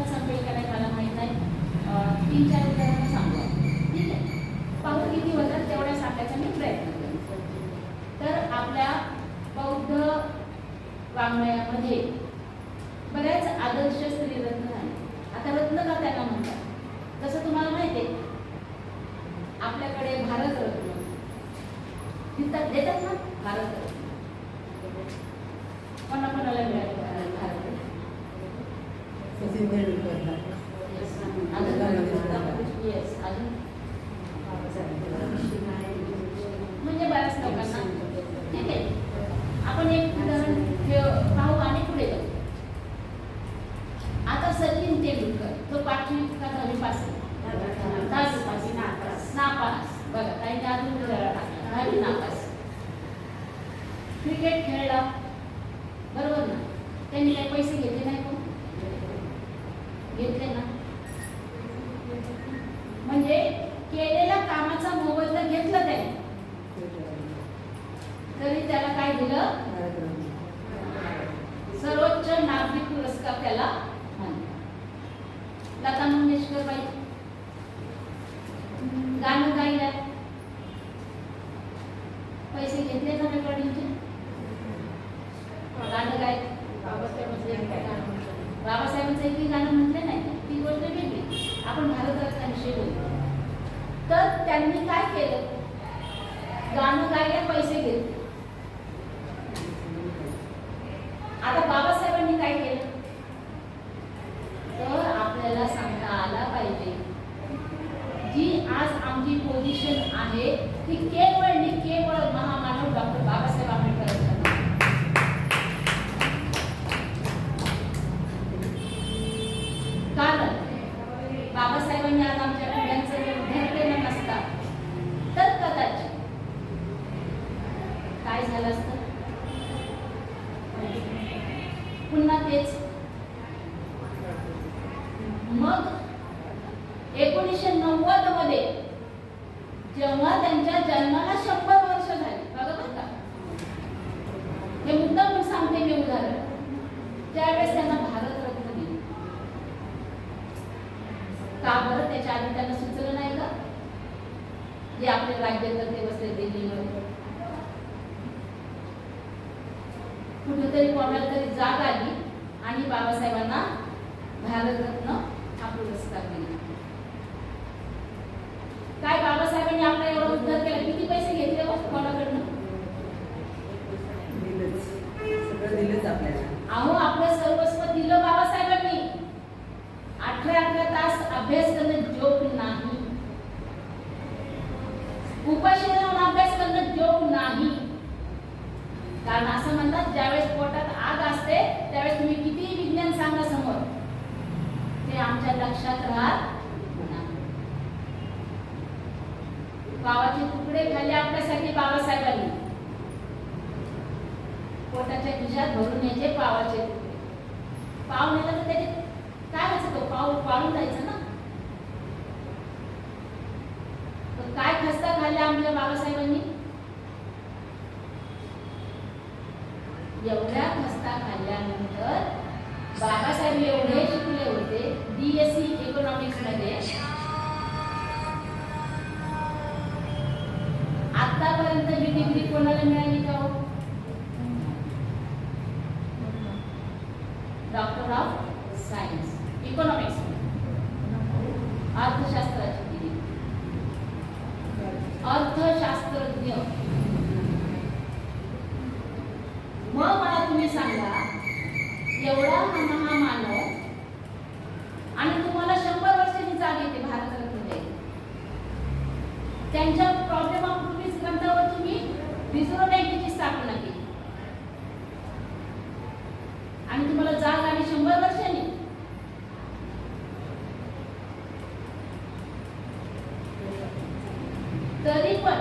का? सांगेल का नाही मला माहीत नाही. तीन चार उदाहरणं सांगू ठीक आहे? पाहू किती होतात तेवढ्या सांगायचा मी प्रयत्न करेन. तर आपल्या बौद्ध वाङ्मयामध्ये बऱ्याच आदर्श स्त्रीरत्न झाले आता रत्न का त्यांना म्हणतात तसं तुम्हाला माहिती आहे आपल्याकडे भारतरत्न देतात देतात ना भारतरत्न कोणा कोणाला मिळाले भारतरत्न सचिन तेंडुलकर अजून येस अजून म्हणजे बऱ्याच लोकांना ठीक आहे आपण एक उदाहरण ठेव- पाहू आणि पुढे जाऊ आता सचिन तेंडुलकर तो पाचवी का दहावी पास दहावी पास नापास बघा काही अजून उदाहरण टाकलं. दहावी नापास क्रिकेट खेळला बरोबर ना त्यांनी काही पैसे घेतले नाही कोण घेतले ना म्हणजे केलेल्या कामाचा मोबदला घेतला त्याने तरी त्याला काय दिलं सर्वोच्च नागरिक पुरस्कार त्याला मानला. लता मंगेशकर बाई गाणं गायलं पैसे घेतले ना रेकॉर्डिंगचे गाणं गाय बाबासाहेबांचं एकही गाणं म्हटलं नाही ती गोष्ट वेगळी. आपण भारतरत्नाविषयी बोलतो. तर त्यांनी काय केलं? गाणं गायला पैसे घेतले आता बाबासाहेबांनी काय केलं तर आपल्याला सांगता आला पाहिजे जी आज आमची पोझिशन आहे ती केवळ आणि केवळ महामानव डॉक्टर बाबासाहेब आंबेडकर कारण बाबासाहेबांनी आज आमच्या पिढ्यांचं जर उद्धार केलं नसता तर कदाचित काय झालं असतं पुन्हा तेच मग एकोणीसशे नव्वदमध्ये जेव्हा त्यांच्या जन्माला शंभर वर्ष झाली. बघा बरं का. हे मुद्दा पण सांगते मी उदाहरण. त्यावेळेस त्यांना भारतरत्न दिली. का बरं? त्याच्या आधी त्यांना सुचलं नाही का? जे आपले राज्यकर्ते बसले दिल्लीवर. कुठेतरी कोणाला तरी जाग आली आणि बाबासाहेबांना भारतरत्न हा पुरस्कार दिला काय बाबासाहेबांनी आपला एवढा उद्धार केला? किती पैसे घेतले कोणाकडनं? अहो आपलं सर्वस्व दिलं बाबासाहेबांनी. अठरा अठरा तास अभ्यास करणं जोक नाही. उपाशी राहून अभ्यास करणं जोक नाही. कारण असं म्हणतात ज्यावेळेस पोटात आग असते त्यावेळेस तुम्ही किती विज्ञान सांगा समोर. ते आमच्या लक्षात राहत नाही. पावाचे तुकडे खाल्ले आपल्यासाठी बाबासाहेबांनी. पोटाच्या खिशात भरून यायचे पावाचे. पाव नेला तर त्याचे काय व्हायचं तो पाव पाळून जायचं ना? तर काय खस्ता खाल्ल्या आमच्या बाबासाहेबांनी? एवढ्या खस्ता खाल्ल्यानंतर बाबासाहेब एवढे शिकले होते बीएससी इकॉनॉमिक्समध्ये. आतापर्यंत ही डिग्री कोणाला मिळाली का डॉक्टर ऑफ सायन्स इकॉनॉमिक्स अर्थशास्त्राची डिग्री अर्थशास्त्रज्ञ मग मला तुम्ही सांगा एवढा हा महामानव आणि तुम्हाला शंभर वर्षांनी जाग येते भारतरत्न द्यायला. त्यांच्या प्रॉब्लेम ऑफ रुपीज ग्रंथावर तुम्ही रिझर्व्ह बँकेची स्थापना केली आणि तुम्हाला जाग आली शंभर वर्षांनी तरी पण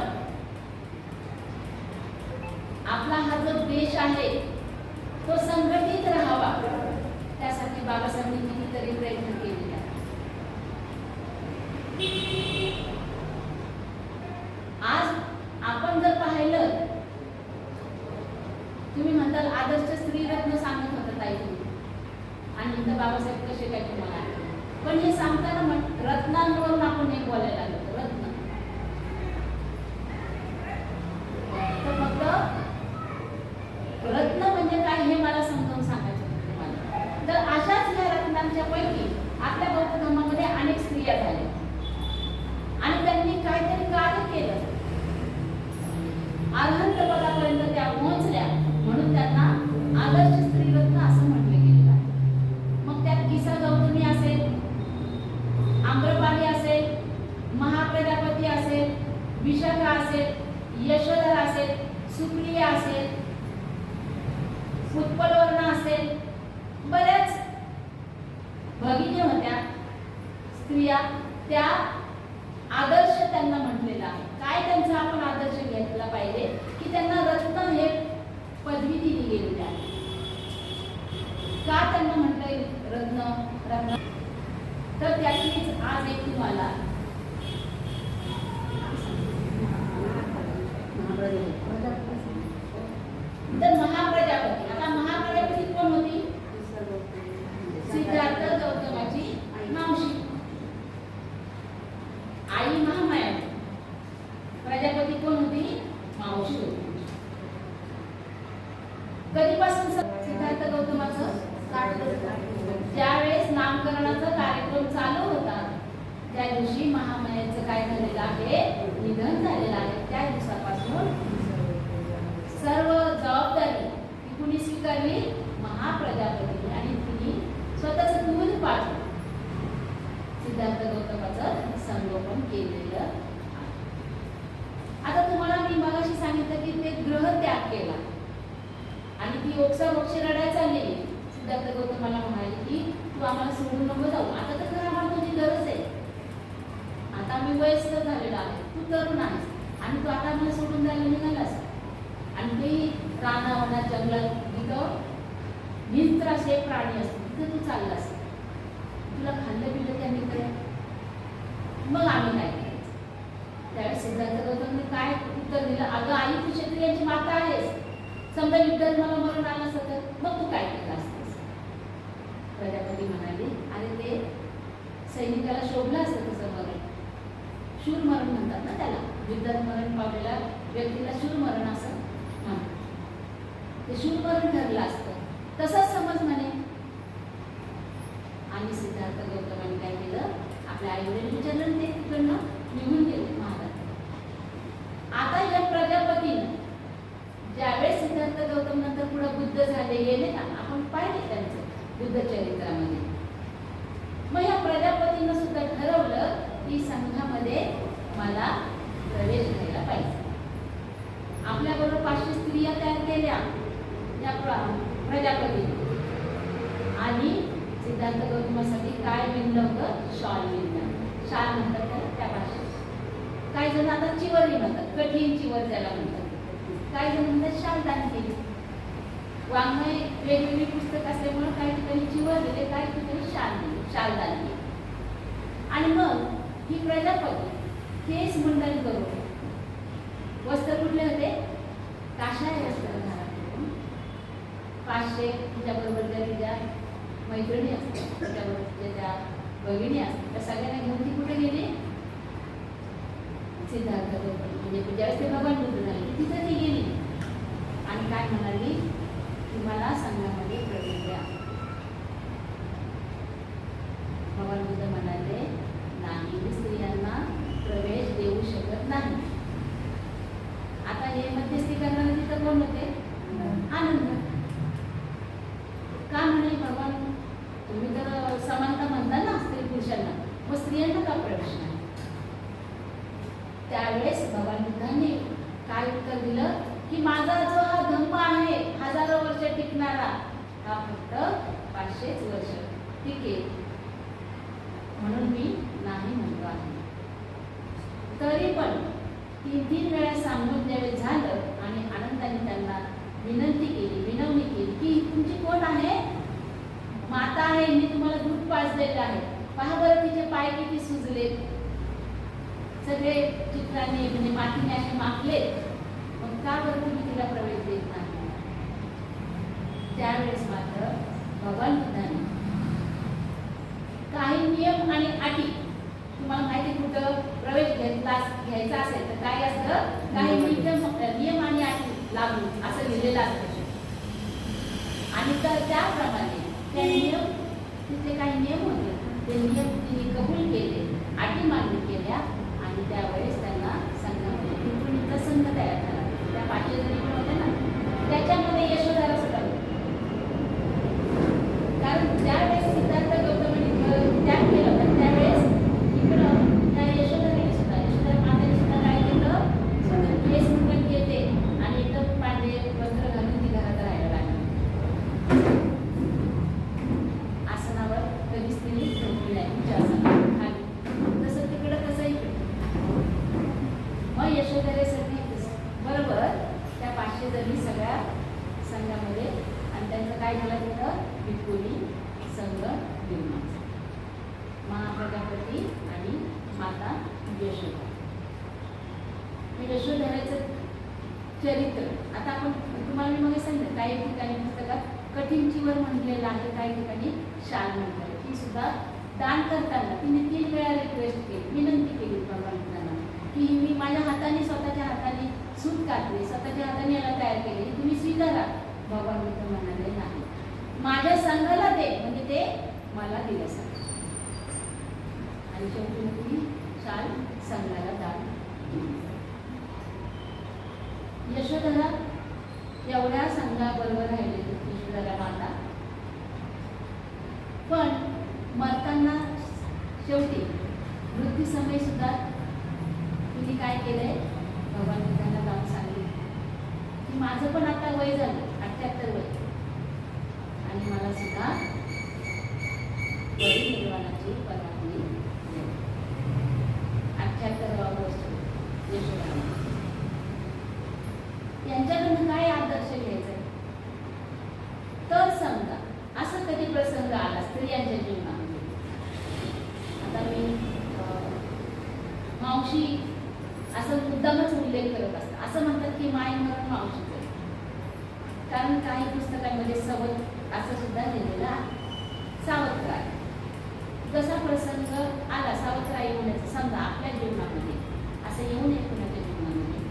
आपला हा जो देश आहे तो संघटित राहावा त्यासाठी बाबासाहेबांनी कितीतरी प्रयत्न केलेले आहेत आज आपण जर पाहिलं तुम्ही म्हणताल आदर्श स्त्रीरत्न सांगत होता ताई तुम्ही. बाबासाहेब कसे काय तुम्हाला पण हे सांगताना रत्नांवरून आपण हे बोलायला लागलो रत्न तर फक्त रत्न म्हणजे काय हे मला समजावून सांगायचं होतं तुम्हाला तर अशाच ह्या रत्नांच्या पैकी आपल्या बौद्ध धर्मामध्ये अनेक स्त्रिया झाल्या आणि त्यांनी काहीतरी कार्य केलं अर्हंत पदापर्यंत त्या पोहोचल्या म्हणून त्यांना आदर्श स्त्री रत्न असं म्हटलं गेलेलं आहे मग त्यात किसा गौतमी असेल आम्रपाली असेल महाप्रजापती असेल विशाखा असेल यशोधरा असेल सुप्रिया असेल उत्पलवर्ण असेल बऱ्याच भगिनी होत्या स्त्रिया त्या आदर्श त्यांना म्हटलेला आहे. काय त्यांचा आपण आदर्श घेतला पाहिजे? की त्यांना रत्न हे पदवी दिली गेलेली आहे. का त्यांना म्हटलंय रत्न रत्न? तर त्याचीच आज एक तुम्हाला तर महाप्रजापती आता महाप्रजापती कोण होती सिद्धार्थ गौतमाची मावशी आई महामाया होती. प्रजापती कोण होती मावशी होती कधीपासून स- सिद्धार्थ गौतमाचं ज्यावेळेस नामकरणाचा कार्यक्रम चालू होता. त्या दिवशी महामायाचं काय झालेलं आहे? निधन झालेलं आहे. त्या दिवसापासून सर्व जबाबदारी ती कुणी स्वीकारली? महाप्रजापतीने आणि तिने स्वतःच दूध पाठवून सिद्धार्थ गौतमाचं संगोपन केलेलं आता तुम्हाला मी मगाशी सांगितलं की ते ग्रह त्याग केला. आणि ती ओक्सा मोक्ष रडायला चालली. सिद्धार्थ गौतमाला म्हणाले की तू आम्हाला सोडून नको जाऊ. आता तर खरं आम्हाला तुझी गरज आहे. आता मी वयस्कर झालेलो आहे. तू तरुण आहेस. आणि तू आता आम्हाला सोडून जायला निघालास. आणि ते रानावना जंगलात तिथं हिंस्त्र असे प्राणी असतात तिथं तू चाललास. तुला खाल्लं पिलं त्यांनी काय मग आम्ही काय करायचं? त्यावेळेस सिद्धार्थ गौतमने काय उत्तर दिलं? अगं आई तू क्षत्रियांची माता आहेस. समजा युद्धात मला मरण आलं असतं तर मग तू काय केलं असतं? प्रजापती म्हणाले अरे ते सैनिकाला शोभलं असतं तसं मरण शूर मरण म्हणतात ना त्याला युद्धात मरण पावलेल्या व्यक्तीला शूर मरण असं म्हणतात. ते शूर मरण ठरलं असतं. तसंच समज म्हणे. आणि सिद्धार्थ गौतमाने काय केलं? आपल्या आईवडील विचारलं ते तिकडनं निघून गेले महाराज आता या प्रजापतीनं ज्यावेळेस सिद्धार्थ गौतम नंतर पुढे बुद्ध झाले गेले ना आपण पाहिले त्यांचं बुद्ध चरित्रामध्ये मग या प्रजापतीनं सुद्धा ठरवलं की संघामध्ये मला प्रवेश घ्यायला पाहिजे आपल्याबरोबर पाचशे स्त्रिया तयार केल्या या आणि सिद्धार्थ गौतमासाठी काय विणलं होतं? शॉल विणलं शाल म्हणतात त्याला त्या भाषेत. काही जण आता चिवरली म्हणतात कठीण चिवर त्याला म्हणतात. काही जण म्हणतात शालदान केली. वाङ्मय वेगवेगळी पुस्तक असल्यामुळे काही ठिकाणी चिवर दिले काही ठिकाणी शाल दिले शालदान केली. आणि मग ही प्रजापती हेच मंडल करून वस्त्र कुठले होते? काशाय वस्त्र धारण पाचशे तिच्याबरोबर ज्या तिच्या मैत्रिणी असतात त्याच्याबरोबर तिच्या त्या भगिनी असतात त्या सगळ्यांना घेऊन ती कुठे गेली? सिद्धार्थ म्हणजे ज्यावेळेस ते भगवान बुद्ध झाले तिथं ती गेली. आणि काय म्हणाली? तुम्हाला मला संघामध्ये प्रवेश द्या भगवान बुद्ध म्हणाले नाही मी स्त्रियांना प्रवेश देऊ शकत नाही आता हे मध्यस्थी करणारे तिथं कोण होते आनंद का म्हणे भगवान तुम्ही तर समानता म्हणता ना स्त्री पुरुषांना मग स्त्रियांना का प्रवेश नाही त्यावेळेस भगवान बुद्धांनी काय उत्तर दिलं की माझा जो हा धम्म आहे हजारो वर्ष टिकणारा हा फक्त पाचशेच वर्ष टिकेल म्हणून मी नाही म्हणतो आहे तरी पण तीन तीन वेळा सांगून ज्यावेळेस झालं आणि आनंदाने त्यांना विनंती केली विनवणी केली की तुमची कोण आहे माता आहे मी तुम्हाला दूध पाजलेलं आहे पहा बरं तिचे पाय किती सुजले सगळे चित्राने म्हणजे मातीने असे माखले मग का बरं तुम्ही तिला प्रवेश देत नाही? त्यावेळेस मात्र भगवान बुद्धाने नियम आणि अटी तुम्हाला माहिती कुठं प्रवेश घेतला घ्यायचा असेल तर काय असतं? काही नियम नियम आणि अटी लागू असं लिहिलेलं असतं. आणि तर त्याप्रमाणे ते नियम तिथे काही नियम होते. ते नियम तिने कबूल केले अटी मान्य केल्या आणि त्यावेळेस त्यांना संघामध्ये बिलकुल प्रसंग तयार झाला त्या पाचशे जणी पण होत्या ना त्याच्यामध्ये यशोधरा सुद्धा होती. कारण ज्यावेळेस सिद्धार्थ गौतमाने अं, त्याग केला होता त्यावेळेस इकडं त्या यशोधरेने सुद्धा यशोधरा मातेने सुद्धा काय केलं स्वतः केस मुंडन केले आणि एकदम पांढरे वस्त्र घालून ती घरात राहायला लागली आसनावर कधीच तिने झोपली नाही तिच्या आसनावर खाली तसं तिकडं तसं इकडं मग यशोधरेसाठी बरोबर त्या पाचशे जणी सगळ्या संघामध्ये आणि त्यांचं काय झालं तिथं विपुली संघ निर्माण झाला. महाप्रजापती आणि माता यशोदा हे यशोधराचं चरित्र आता आपण तुम्हाला मी मग सांगितलं काही ठिकाणी पुस्तकात कठीण जीवन म्हटलेलं आहे काही ठिकाणी शाल म्हटलं ती सुद्धा दान करताना तिने तीन वेळा रिक्वेस्ट केली विनंती केली भगवंतांना की मी माझ्या हाताने स्वतःच्या हाताने सूत काढले स्वतःच्या हाताने याला तयार केले तुम्ही स्वीकारा भगवान बुद्ध म्हणाले नाही माझ्या संघाला दे म्हणजे ते मला दिल्यासारखं आणि शेवटी मग ती शाल संघाला दान यशोधरा एवढ्या संघाबरोबर राहिले यशोधरा माता. पण मरताना शेवटी मृत्यू समय सुद्धा तिने काय केलंय? भगवान बुद्धांना जाऊन सांगितलं. की माझं पण आता वय झालं अठ्याहत्तर वय. आणि मला सुद्धा परिनिर्वाणाची पदा अठ्याहत्तरावा वर्ष यशोधरा यांच्याकडून काय आदर्श घ्यायचा तर समजा असं कधी प्रसंग आला स्त्रियांच्या जीवनामध्ये आता मी अं, मावशी असं मुद्दामच उल्लेख करत असतं असं म्हणतात की माय मरण मावशीचं आहे. कारण काही पुस्तकांमध्ये सवत असं सुद्धा लिहिलेलं आहे. सावत्राय जसा प्रसंग आला सावत्राई होण्याचा समजा आपल्या जीवनामध्ये असं येऊन येत कुणाच्या जीवनामध्ये?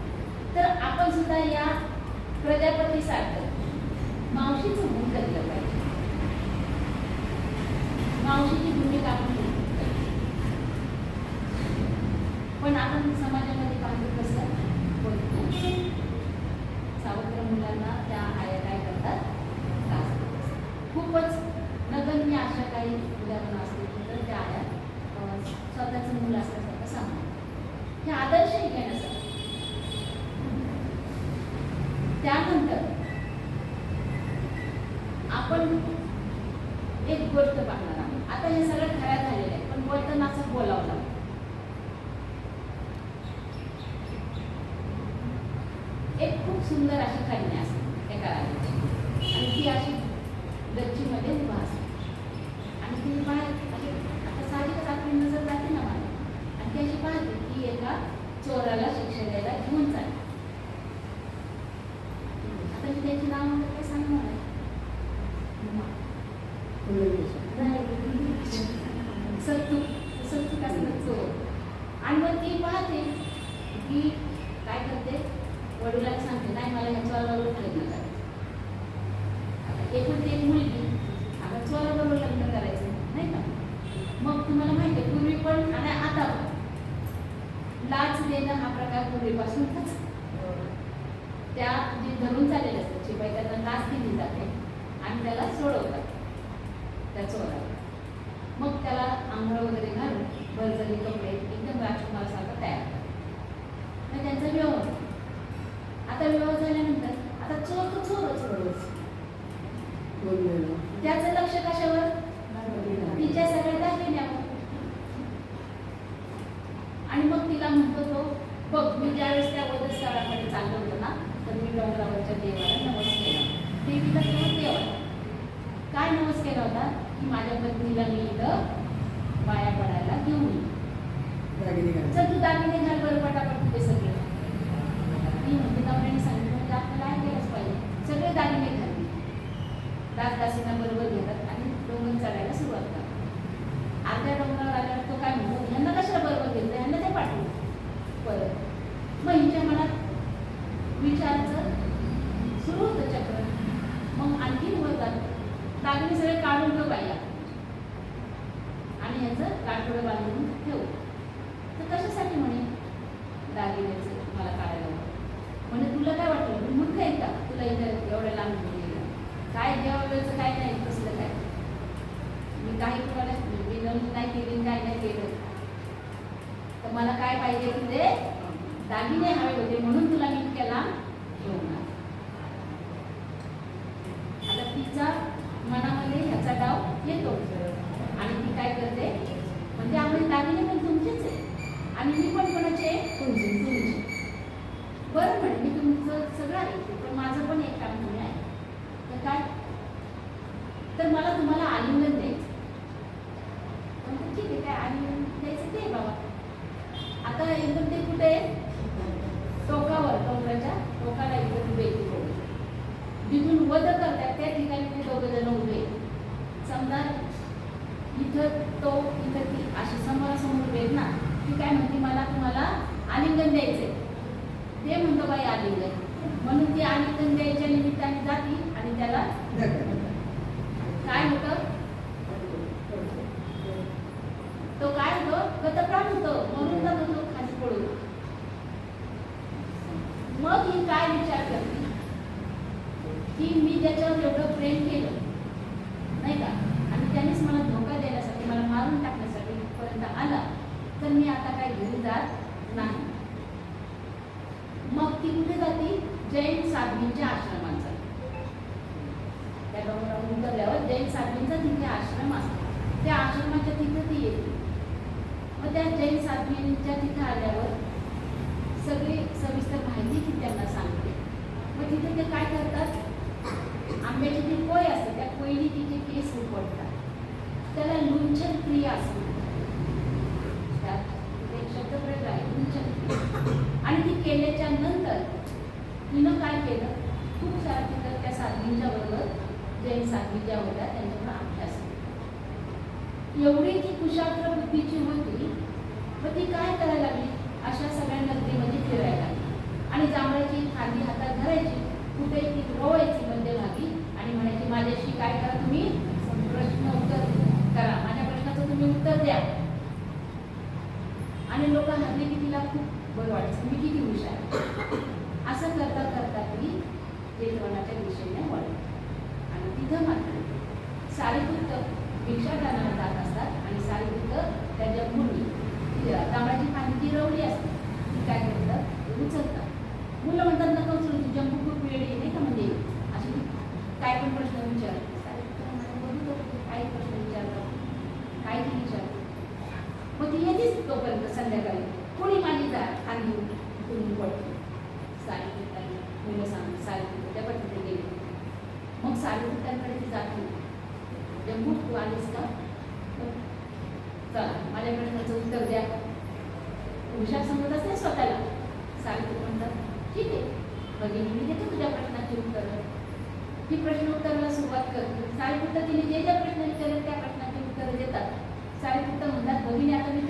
तर आपण सुद्धा या प्रजापतीसारखं मावशीचं गुण केलं पाहिजे. मावशीची भूमिका आपण पाहिजे. पण आपण समाजामध्ये पाहतो कसं बोलतो मुलांना त्या आया काय करतात. खूपच नगण्य अशा काही उदाहरणं असतील तर त्या आया अं, स्वतःचं मुलं असल्यासारखं सांगतात हे आदर्श आहे घेण्यासाठी त्यानंतर आपण एक गोष्ट पाहणार आहोत आता हे सगळं खऱ्या झालेलं आहे पण बोलताना असं बोलावं लागतं एक खूप सुंदर अशी कन्या असते एका राजाची आणि ती अशी गच्चीमध्ये उभा असते. आणि ती बाहेर अशी आता साहजिकच आपली नजर जाते ना मला आणि ती अशी पाहते की एका चोराला शिक्षा द्यायला घेऊन चालते आता मी त्याची नाव म्हणलं काय सांग मला सत्तू सत्तू कसलं चोर आणि मग ती पाहते की काय करते वडिलांना सांगते नाही मला ह्या चोराबरोबर लग्न करायचं आता एकूण ती एक मुलगी आता चोराबरोबर लग्न करायचं नाही का मग तुम्हाला माहिती आहे पूर्वी पण आणि आता पण लाच देणं हा प्रकार पूर्वीपासूनच त्या जे धरून चाललेले असतात शिपाई त्यांना लाच दिली जाते आणि त्याला सोडवतात. त्या चोराला. मग त्याला आंघोळ वगैरे घालून भरजरी कपडे एकदम राजकुमारासारखं तयार करतात. मग त्यांचा विवाह होतो. आता विवाह झाल्यानंतर आता चोर तो चोरच रोज त्याचं लक्ष कशावर? तिच्या सगळ्या दागिन्यावर. आणि मग तिला म्हणतो तो बघ मी ज्यावेळेस त्या वधस्थळाकडे चाललो होतो ना तर मी डोंगरावरच्या देवाला नवस केला. देवीला तेव्हा देव आला. काय नवस केला होता? की माझ्या पत्नीला मी इथं बाया पडायला घेऊन येईन चल तू दागिने घाल बरं पटापट तुझे सगळे. ती म्हणते नवऱ्याने सांगितलं म्हणजे आपल्याला ऐकायलाच पाहिजे. सगळे दागिने घालते दासदासीना बरोबर घेतात आणि डोंगर चढायला सुरुवात करतात. अर्ध्या की मी त्याच्यावर एवढं प्रेम केलं नाही का? आणि त्यानेच मला धोका देण्यासाठी मला मारून टाकण्यासाठी पर्यंत आला तर मी आता काय घेऊन जात नाही. मग ती कुठे जाते? जैन साधवींच्या आश्रमात जाते त्या डोंगरावर उतरल्यावर जैन साध्वींचा तिथे आश्रम असतो त्या आश्रमाच्या तिथं ती येते. मग त्या जैन साधवींच्या तिथं आल्यावर सगळी सविस्तर माहिती ती त्यांना सांगते. मग तिथे ते काय करतात? आंब्याची जी कोय असते त्या कोयनी तिचे केस उपडतात त्याला लुंचन क्रिया असते शब्दप्रयोग आहे लुंचन आणि ती केल्याच्यानंतर तिनं काय केलं? खूप सारा तिथं त्या साधवींच्या बरोबर जैन साधवी ज्या होत्या त्यांच्याकडे अभ्यास एवढी ती कुशाग्र बुद्धीची होती मग ती काय करायला लागली? अशा सगळ्या नगरीमध्ये फिरायला लागली. आणि जांभळाची खांदी हातात धरायची कुठे ती रोवायची मध्यभागी आणि म्हणायची माझ्याशी काय करा तुम्ही? प्रश्न उत्तर करा. माझ्या प्रश्नाचं तुम्ही उत्तर द्या. आणि लोक हरले की तिला खूप बरं वाटायचं. मी किती हुशार असं करता करता ती जेठवणाच्या दिशेने वळली. आणि तिथं मात्र सारीपुत्र भिक्षाटनाला जात असतात आणि सारीपुत्र त्याच्या मुली ती पाणी ती रवली असते. ती काय करतात? उचलतात. मुलं म्हणतात नको उचलू तुझ्या खूप वेळ येते का म्हणजे काय पण प्रश्न विचार सारीपुत्र म्हणाले, बघू तो प्रश्न विचारतात. काही ती विचारते. मग ती येतेच तोपर्यंत संध्याकाळी. कोणी माझी जा खाली कोणी पडते सारीपुत्रांनी मुलं सांग सारीपुत्र त्या पण गेले. मग सारीपुत्रांकडे ती जाते. जम्मू तू आलीस का? तर चला माझ्याकडे त्याचं उत्तर द्या. हुशार समजत असते स्वतःला. सारीपुत्र म्हणतात. ठीक आहे. भगिनी मी देतो तुझ्या प्रश्नाची उत्तरं. ती प्रश्न उत्तराला सुरुवात करते. सारीपुत्र तिने जे ज्या प्रश्न विचारले त्या प्रश्नाची उत्तरं देतात. सारीपुत्र म्हणतात भगिनी आता मी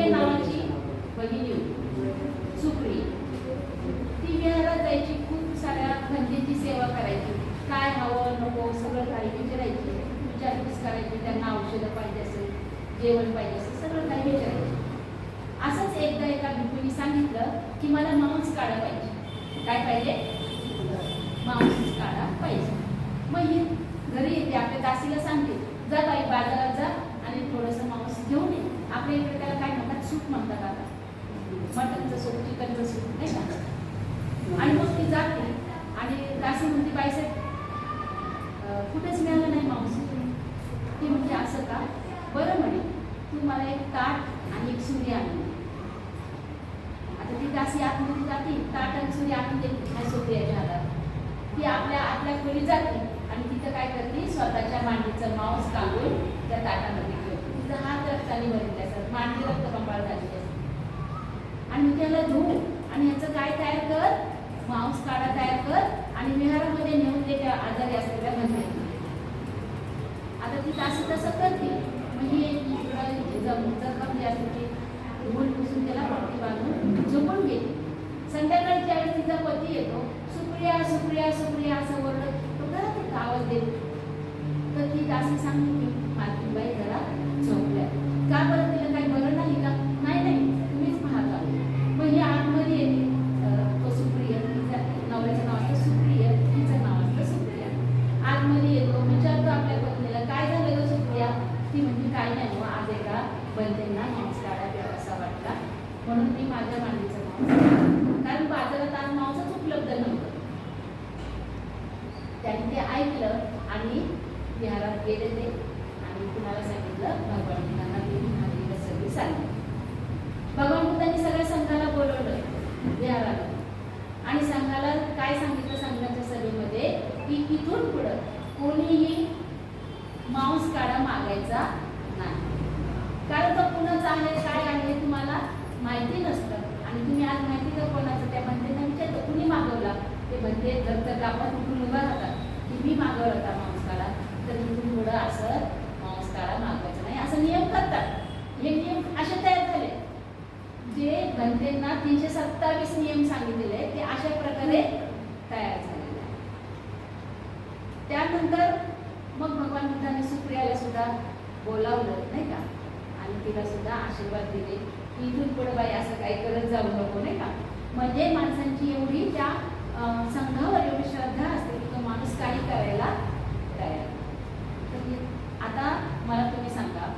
प्रिया नावाची बहिणी होती ती विहारात जायची खूप साऱ्या धंद्याची सेवा करायची. काय हवं नको सगळं काही विचारायची. विचारपूस करायची त्यांना औषधं पाहिजे असेल जेवण पाहिजे असेल सगळं काही विचारायचे. असंच एकदा एका भिकूनी सांगितलं की मला मांस काढा पाहिजे. काय पाहिजे? मांस काढा पाहिजे. मग हे घरी येते आपल्या दासीला सांगते जा बाई बाजारात जा आणि थोडंसं मांस घेऊन ये. आपल्या इकडे त्याला काय सूप म्हणतात आता. मटनचं सूप चिकनचं सूप नाही का? आणि मग ती जाते आणि दासी म्हणते बाईसाहेब कुठेच मिळालं नाही मांस ती म्हणजे असं का? बरं म्हणे तू मला एक ताट आणि एक सुरी आणून आता ती दासी आतमध्ये जाते ताट आणि सुरी आणून देते नाही सोपी आहे हातात ती आपल्या आपल्या घरी जाते आणि तिथं काय करते स्वतःच्या मांडीचं मांस काढून त्या ताटामध्ये ठेवते. तिचा हात रक्ताने भरलेला असतात मांडी रक्त कंपाळ झालेली असते. आणि त्याला धुवून आणि ह्याचं काय तयार कर? मांस काढा तयार कर आणि विहारामध्ये नेऊन ते त्या आजारी असलेल्या बंद आता ती तास तसं करते म्हणजे ही इकडं जम जखम असते ती पुसून त्याला पट्टी बांधून झोपून घेते. संध्याकाळी वेळेस तिचा पती येतो सुप्रिया सुप्रिया सुप्रिया असं ओरडत तो घरात एक आवाज देतो तर ती तासी सांगते की मालकीबाई जरा झोपल्या. का बरं तिला एका बंदेंना मांस काढा असा वाटला म्हणून मी माझ्या मांडीचं मांस कारण बाजारात आज मांसच उपलब्ध नव्हतं. त्यांनी ते ऐकलं आणि विहारात गेले ते. आणि कुणाला सांगितलं? भगवान बुद्धांना ती महादेवी सगळी सांगितलं. भगवान बुद्धांनी सगळ्या संघाला बोलवलं विहाराला. आणि संघाला काय सांगितलं? संघाच्या सभेमध्ये की इथून पुढं कोणीही मांस काढा मागायचा नाही कारण तो कुणाचा आहे काय आहे तुम्हाला माहिती नसतं आणि तुम्ही आज माहिती का कोणाचं त्या बंदेनं विचारलं कुणी मागवला ते बंदे जर तर आपण तिकडून उभा राहतात की मी मागवला होता मांस काढा तर इथून पुढं असं मांस काढा मागवायचं नाही असं नियम करतात हे नियम असे तयार झाले जे घंटेंना तीनशे सत्तावीस नियम सांगितलेले आहेत, ते अशा प्रकारे तयार झालेले आहेत. त्यानंतर मग भगवान बुद्धाने सुप्रियाला सुद्धा बोलावलं नाही का? आणि तिला सुद्धा आशीर्वाद दिले की इथून पुढे बाई असं काही करत जाऊ नको नाही का? म्हणजे माणसांची एवढी त्या संघावर एवढी श्रद्धा असते की तो माणूस काही करायला तयार तर आता मला तुम्ही सांगा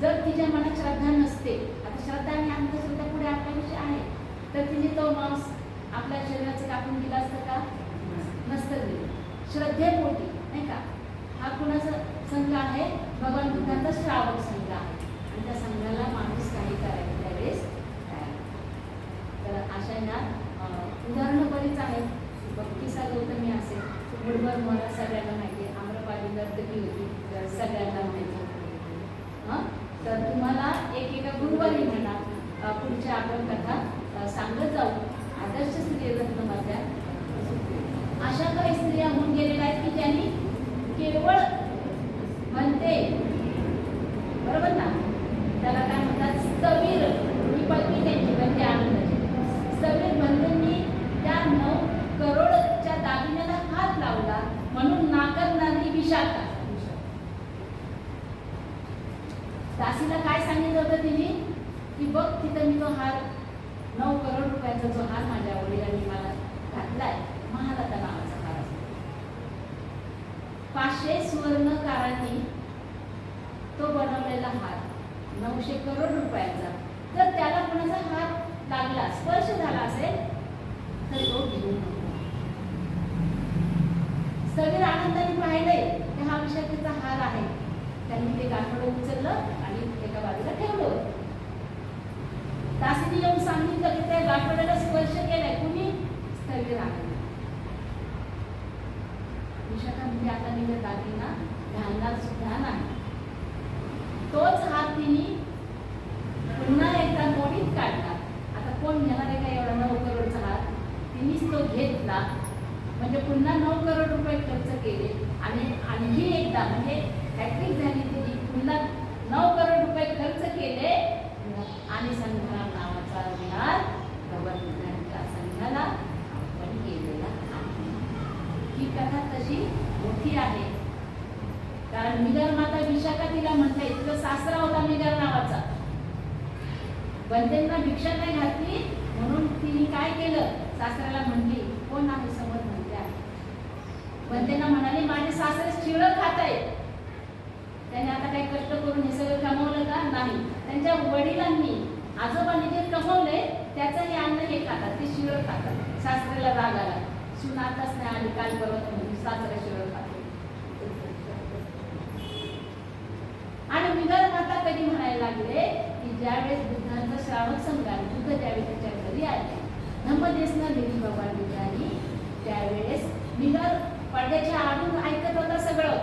जर तिच्या मनात श्रद्धा नसते आता श्रद्धा आणि अंधश्रद्धा पुढे आपल्याविषयी आहे. तर तिने तो मांस आपल्या शरीराचं कापून दिला असतं का? नसतं. दिलं श्रद्धेपोटी नाही का? हा कुणाचा संघ आहे? भगवान बुद्धांचा श्रावक संघ आहे. आणि त्या संघाला माणूस काही करायला त्यावेळेस तर अशा ह्या उदाहरणं बरीच आहेत. भक्तीचा गौतमी असेल मुठभर मला सगळ्यांना माहिती आहे. आम्रपाली गर्दकी होती तर सगळ्यांना माहिती हं? तर तुम्हाला एक एका गुरुवारी म्हणा पुढच्या आपण कथा सांगत जाऊ. आदर्श स्त्री रत्नमधल्या अशा काही स्त्रिया होऊन गेलेल्या आहेत की ज्यांनी केवळ म्हणते बरोबर ना त्याला काय म्हणतात स्थवीर ही पत्नी त्यांची म्हणते आनंदाची स्थवीर म्हणतेंनी त्या नऊ करोडच्या दागिन्याला हात लावला म्हणून नाकारणारी विशाखा दासीला काय सांगितलं होतं तिने की बघ तिथं मी तो हार नऊ करोड रुपयाचा जो हार माझ्या वडिलांनी मला घातलाय महालता नावाचा हार असतो पाचशे सुवर्णकारांनी तो बनवलेला हार नऊशे करोड रुपयाचा. तर त्याला कोणाचा हात लागला स्पर्श झाला असेल तर तो घेऊ नको सगळे आनंदाने पाहिलंय की हा विषाकीचा हार आहे. त्यांनी ते गाठोडं उचललं आणि एका बाजूला ठेवलं. होतं. येऊन सांगितलं की त्या गाठोड्याला स्पर्श केलाय कुणी? स्थगिर आहे विशाखा म्हणजे आता मी त्या दागीना घालणार सुद्धा नाही. तोच हात तिने पुन्हा एकदा मोडीत काढला आता कोण घेणार आहे का एवढा नऊ करोडचा हात तिनेच तो घेतला म्हणजे पुन्हा नऊ करोड रुपये खर्च केले आणि आणखी एकदा म्हणजे हॅट्रिक झाली तिची पुन्हा नऊ करोड रुपये खर्च केले आणि संग्राम नावाचा विहार गव्हर्नमेंटच्या संघाला आपण केलेला आहे. ही कथा तशी मोठी आहे. कारण मिगर माता विशाखा तिला म्हणते तिचा सासरा होता मिगर नावाचा. बंदेंना भिक्षा नाही घातली म्हणून तिने काय केलं? सासऱ्याला म्हणली कोण आहे समोर? म्हणते आहे बंदेंना म्हणाले माझे सासरे चिळ खात आहेत त्याने आता काही कष्ट करून हे सगळं कमवलं का? नाही. त्यांच्या वडिलांनी आजोबांनी जे कमवले त्याचं हे अन्न हे खातात ते शिळ खातात. सासऱ्याला राग आला. शिवून आताच नाही आली काल परवा म्हणून सासऱ्या शिळ खाते. आणि मिगर माता कधी म्हणायला लागले की ज्यावेळेस बुद्धांचा श्रावण संघात बुद्ध ज्यावेळेस त्याच्या घरी आले. धम्मदेसना देवी बाबा बिचारी त्यावेळेस बिगर पडद्याच्या आडून ऐकत होता सगळं.